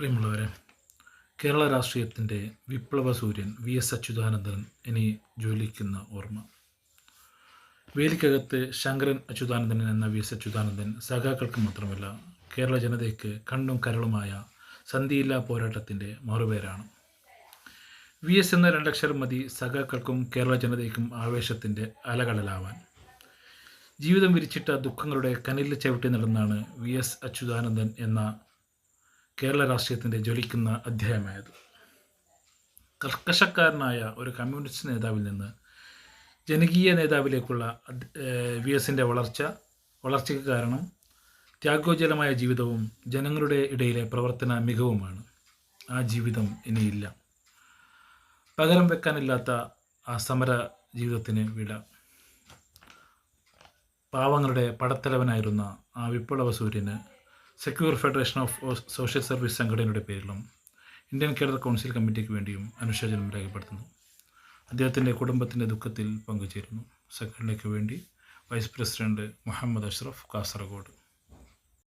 പ്രിയമുള്ളവരെ കേരള രാഷ്ട്രീയത്തിന്റെ വിപ്ലവ സൂര്യൻ വി എസ് അച്യുതാനന്ദൻ ഇനി ജ്വലിക്കുന്ന ഓർമ്മ. വേലിക്കകത്ത് ശങ്കരൻ അച്യുതാനന്ദൻ എന്ന വി എസ് അച്യുതാനന്ദൻ സഖാക്കൾക്ക് മാത്രമല്ല കേരള ജനതയ്ക്ക് കണ്ണും കരളുമായ സന്ധിയില്ലാ പോരാട്ടത്തിന്റെ മറുപേരാണ്. വി എസ് എന്ന രണ്ടക്ഷരം മതി സഖാക്കൾക്കും കേരള ജനതയ്ക്കും ആവേശത്തിന്റെ അലകടലാവാൻ. ജീവിതം വിരിച്ചിട്ട ദുഃഖങ്ങളുടെ കനിലിൽ ചവിട്ടി നടന്നാണ് വി എസ് അച്യുതാനന്ദൻ എന്ന കേരള രാഷ്ട്രീയത്തിന്റെ ജ്വലിക്കുന്ന അധ്യായമായത്. കർക്കശക്കാരനായ ഒരു കമ്മ്യൂണിസ്റ്റ് നേതാവിൽ നിന്ന് ജനകീയ നേതാവിലേക്കുള്ള വി എസിന്റെ വളർച്ച വളർച്ചയ്ക്ക് കാരണം ത്യാഗോജ്വലമായ ജീവിതവും ജനങ്ങളുടെ ഇടയിലെ പ്രവർത്തന മികവുമാണ്. ആ ജീവിതം ഇനിയില്ല. പകരം വെക്കാനില്ലാത്ത ആ സമര ജീവിതത്തിന് വിട. പാവങ്ങളുടെ പടത്തലവനായിരുന്ന ആ വിപ്ലവ സൂര്യന് secure federation of social service സംഘടനയുടെ പേരിലും ഇന്ത്യൻ കേഡർ കൗൺസിൽ കമ്മിറ്റിക്ക് വേണ്ടിയും അനുശോചനം രേഖപ്പെടുത്തുന്നു. അദ്ദേഹത്തിന്റെ കുടുംബത്തിന്റെ ദുഃഖത്തിൽ പങ്കുചേരുന്നു. സംഘടനയ്ക്ക് വേണ്ടി വൈസ് പ്രസിഡന്റ് മുഹമ്മദ് അഷ്റഫ് കാസർഗോഡ്.